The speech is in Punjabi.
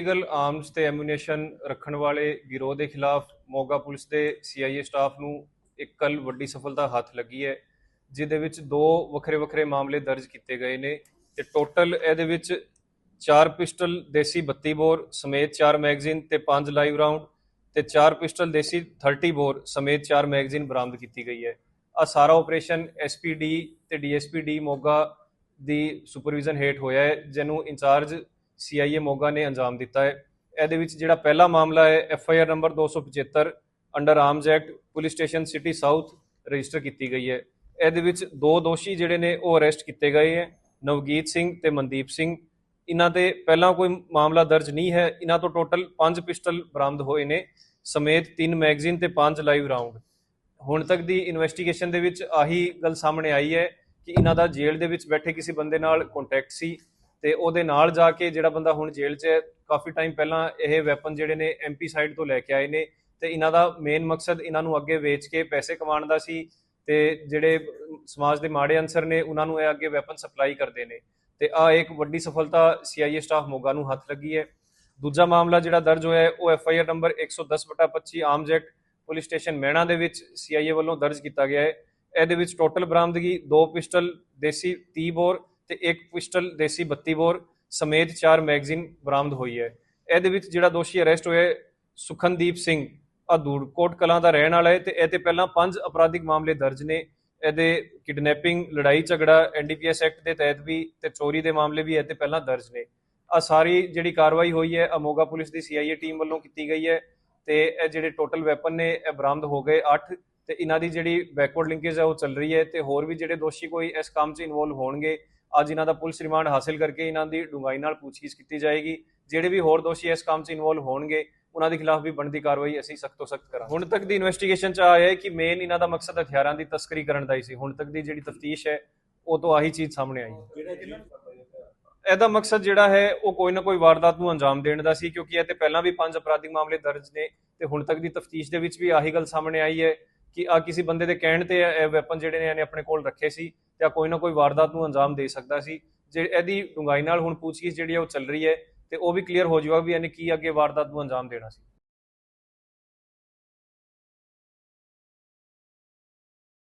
ਇਲੀਗਲ ਆਰਮਸ ਤੇ ਐਮੂਨੇਸ਼ਨ ਰੱਖਣ ਵਾਲੇ ਗਿਰੋਹ ਦੇ ਖਿਲਾਫ ਮੋਗਾ ਪੁਲਿਸ ਦੇ ਸੀਆਈਏ ਸਟਾਫ ਨੂੰ ਇੱਕ ਕੱਲ ਵੱਡੀ ਸਫਲਤਾ ਹੱਥ ਲੱਗੀ ਹੈ, ਜਿਹਦੇ ਵਿੱਚ ਦੋ ਵੱਖਰੇ ਵੱਖਰੇ ਮਾਮਲੇ ਦਰਜ ਕੀਤੇ ਗਏ ਨੇ ਤੇ ਟੋਟਲ ਇਹਦੇ ਵਿੱਚ ਚਾਰ ਪਿਸਟਲ ਦੇਸੀ 32 ਬੋਰ ਸਮੇਤ ਚਾਰ ਮੈਗਜ਼ੀਨ ਤੇ ਪੰਜ ਲਾਈਵ ਰਾਉਂਡ ਤੇ ਚਾਰ ਪਿਸਟਲ ਦੇਸੀ 30 ਬੋਰ ਸਮੇਤ ਚਾਰ ਮੈਗਜ਼ੀਨ ਬਰਾਮਦ ਕੀਤੀ ਗਈ ਹੈ। ਆ ਸਾਰਾ ਆਪਰੇਸ਼ਨ ਐਸਪੀਡੀ ਤੇ ਡੀਐਸਪੀਡੀ ਮੋਗਾ ਦੀ ਸੁਪਰਵਿਜ਼ਨ ਹੇਠ ਹੋਇਆ ਹੈ, ਜਿਹਨੂੰ ਇੰਚਾਰਜ ਸੀਆਈਏ ਮੋਗਾ ਨੇ ਅੰਜਾਮ ਦਿੱਤਾ ਹੈ। ਇਹਦੇ ਵਿੱਚ ਜਿਹੜਾ ਪਹਿਲਾ ਮਾਮਲਾ ਹੈ F I R number 275 under arms act, police station city south register ਕੀਤੀ ਗਈ ਹੈ। ਇਹਦੇ ਵਿੱਚ ਦੋ ਦੋਸ਼ੀ ਜਿਹੜੇ ਨੇ, ਉਹ ਅਰੈਸਟ ਕੀਤੇ ਗਏ ਹੈ, ਨਵਗੀਤ ਸਿੰਘ ਤੇ ਮਨਦੀਪ ਸਿੰਘ। ਇਹਨਾਂ ਤੇ ਪਹਿਲਾਂ ਕੋਈ ਮਾਮਲਾ ਦਰਜ ਨਹੀਂ ਹੈ। ਇਹਨਾਂ ਤੋਂ ਟੋਟਲ 5 ਪਿਸਟਲ ਬਰਾਮਦ ਹੋਏ ਨੇ, ਸਮੇਤ 3 ਮੈਗਜ਼ੀਨ ਤੇ 5 ਲਾਈਵ ਰਾਉਂਡ। ਹੁਣ ਤੱਕ ਦੀ ਇਨਵੈਸਟੀਗੇਸ਼ਨ ਦੇ ਵਿੱਚ ਆਹੀ ਗੱਲ ਸਾਹਮਣੇ ਆਈ ਹੈ ਕਿ ਇਹਨਾਂ ਦਾ ਜੇਲ੍ਹ ਦੇ ਵਿੱਚ ਬੈਠੇ ਕਿਸੇ ਬੰਦੇ ਨਾਲ ਕੰਟੈਕਟ ਸੀ। ਤੇ ਉਹਦੇ ਨਾਲ ਜਾ ਕੇ ਜਿਹੜਾ ਬੰਦਾ ਹੁਣ ਜੇਲ੍ਹ 'ਚ ਹੈ, ਕਾਫੀ ਟਾਈਮ ਪਹਿਲਾਂ ਇਹ ਵੈਪਨ ਜਿਹੜੇ ਨੇ ਐਮਪੀ ਸਾਈਡ ਤੋਂ ਲੈ ਕੇ ਆਏ ਨੇ ਤੇ ਇਹਨਾਂ ਦਾ ਮੇਨ ਮਕਸਦ ਇਹਨਾਂ ਨੂੰ ਅੱਗੇ ਵੇਚ ਕੇ ਪੈਸੇ ਕਮਾਉਣ ਦਾ ਸੀ ਤੇ ਜਿਹੜੇ ਸਮਾਜ ਦੇ ਮਾੜੇ ਅਨਸਰ ਨੇ ਉਹਨਾਂ ਨੂੰ ਇਹ ਅੱਗੇ ਵੈਪਨ ਸਪਲਾਈ ਕਰਦੇ ਨੇ। ਤੇ ਆ ਇੱਕ ਵੱਡੀ ਸਫਲਤਾ ਸੀਆਈਏ ਸਟਾਫ ਮੋਗਾ ਨੂੰ ਹੱਥ ਲੱਗੀ ਹੈ। ਦੂਜਾ ਮਾਮਲਾ ਜਿਹੜਾ ਦਰਜ ਹੋਇਆ ਹੈ, ਉਹ FIR number 110/25 arms act police station Mehna ਦੇ ਵਿੱਚ ਸੀਆਈਏ ਵੱਲੋਂ ਦਰਜ ਕੀਤਾ ਗਿਆ ਹੈ। ਇਹਦੇ ਵਿੱਚ ਟੋਟਲ ਬਰਾਮਦਗੀ ਦੋ ਪਿਸਟਲ, ਦੇਸੀ 30 ਬੋਰ ਤੇ ਇੱਕ ਪਿਸਟਲ ਦੇਸੀ 32 ਬੋਰ ਸਮੇਤ ਚਾਰ ਮੈਗਜ਼ੀਨ ਬਰਾਮਦ ਹੋਈ ਹੈ। ਇਹਦੇ ਵਿੱਚ ਜਿਹੜਾ ਦੋਸ਼ੀ ਅਰੈਸਟ ਹੋਇਆ ਸੁਖਨਦੀਪ ਸਿੰਘ ਅਦੂੜਕੋਟ ਕਲਾਂ ਦਾ ਰਹਿਣ ਵਾਲਾ ਹੈ ਤੇ ਇਹ ਤੇ ਪਹਿਲਾਂ ਪੰਜ ਅਪਰਾਧਿਕ ਮਾਮਲੇ ਦਰਜ ਨੇ। ਇਹਦੇ ਕਿਡਨੈਪਿੰਗ, ਲੜਾਈ ਝਗੜਾ ਐਨਡੀਪੀਐਸ ਐਕਟ ਦੇ ਤਹਿਤ ਵੀ ਤੇ ਚੋਰੀ ਦੇ ਮਾਮਲੇ ਵੀ ਇਹ ਤੇ ਪਹਿਲਾਂ ਦਰਜ ਨੇ। ਆ ਸਾਰੀ ਜਿਹੜੀ ਕਾਰਵਾਈ ਹੋਈ ਹੈ ਅਮੋਗਾ ਪੁਲਿਸ ਦੀ ਸੀਆਈਏ ਟੀਮ ਵੱਲੋਂ ਕੀਤੀ ਗਈ ਹੈ ਤੇ ਇਹ ਜਿਹੜੇ ਟੋਟਲ ਵੈਪਨ ਨੇ, ਇਹ ਬਰਾਮਦ ਹੋ ਗਏ 8 ਤੇ ਇਹਨਾਂ ਦੀ ਜਿਹੜੀ ਬੈਕਵਰਡ ਲਿੰਕੇਜ ਹੈ ਉਹ ਚੱਲ ਰਹੀ ਹੈ ਤੇ ਹੋਰ ਵੀ ਜਿਹੜੇ ਦੋਸ਼ੀ ਕੋਈ ਇਸ ਕੰਮ 'ਚ ਇਨਵੋਲਵ ਹੋਣਗੇ ਅੱਜ ਇਹਨਾਂ ਦਾ ਪੁਲਿਸ ਰਿਮਾਂਡ ਹਾਸਲ ਕਰਕੇ ਇਹਨਾਂ ਦੀ ਡੂੰਘਾਈ ਨਾਲ ਪੁੱਛਗਿੱਛ ਕੀਤੀ ਜਾਏਗੀ। ਜਿਹੜੇ ਵੀ ਹੋਰ ਦੋਸ਼ੀ ਇਸ ਕੰਮ 'ਚ ਇਨਵੋਲਵ ਹੋਣਗੇ ਉਹਨਾਂ ਦੇ ਖਿਲਾਫ ਵੀ ਬਣਦੀ ਕਾਰਵਾਈ ਅਸੀਂ ਸਖਤ ਤੋਂ ਸਖਤ ਕਰਾਂਗੇ। ਹੁਣ ਤੱਕ ਦੀ ਇਨਵੈਸਟੀਗੇਸ਼ਨ 'ਚ ਆਇਆ ਹੈ ਕਿ ਮੇਨ ਇਹਨਾਂ ਦਾ ਮਕਸਦ ਹਥਿਆਰਾਂ ਦੀ ਤਸਕਰੀ ਕਰਨ ਦਾ ਹੀ ਸੀ। ਹੁਣ ਤੱਕ ਦੀ ਜਿਹੜੀ ਤਫਤੀਸ਼ ਹੈ ਉਹ ਤੋਂ ਆਹੀ ਚੀਜ਼ ਸਾਹਮਣੇ ਆਈ। ਹੈ ਇਹਦਾ ਮਕਸਦ ਜਿਹੜਾ ਹੈ ਉਹ ਕੋਈ ਨਾ ਕੋਈ ਵਾਰਦਾਤ ਨੂੰ ਅੰਜਾਮ ਦੇਣ ਦਾ ਸੀ ਕਿਉਂਕਿ ਇਹ ਤੇ ਪਹਿਲਾਂ ਵੀ ਪੰਜ ਅਪਰਾਧਿਕ ਮਾਮਲੇ ਦਰਜ ਨੇ ਤੇ ਹੁਣ ਤੱਕ ਦੀ ਤਫਤੀਸ਼ ਦੇ ਵਿੱਚ ਵੀ ਆਹੀ ਗੱਲ ਸਾਹਮਣੇ ਆਈ ਹੈ ਕਿ ਆ ਕਿਸੇ ਬੰਦੇ ਦੇ ਕਹਿਣ ਤੇ ਇਹ ਵੈਪਨ ਜਿਹੜੇ ਨੇ ਇਹਨੇ ਆਪਣੇ ਕੋਲ ਰੱਖੇ ਸੀ ਤੇ ਆ ਕੋਈ ਨਾ ਕੋਈ ਵਾਰਦਾਤ ਨੂੰ ਅੰਜਾਮ ਦੇ ਸਕਦਾ ਸੀ। ਜੇ ਇਹਦੀ ਡੂੰਘਾਈ ਨਾਲ ਹੁਣ ਪੁੱਛਗਿੱਛ ਜਿਹੜੀ ਆ ਉਹ ਚੱਲ ਰਹੀ ਹੈ ਤੇ ਉਹ ਵੀ ਕਲੀਅਰ ਹੋ ਜਾਊਗਾ ਵੀ ਇਹਨੇ ਕੀ ਅੱਗੇ ਵਾਰਦਾਤ ਨੂੰ ਅੰਜਾਮ ਦੇਣਾ ਸੀ।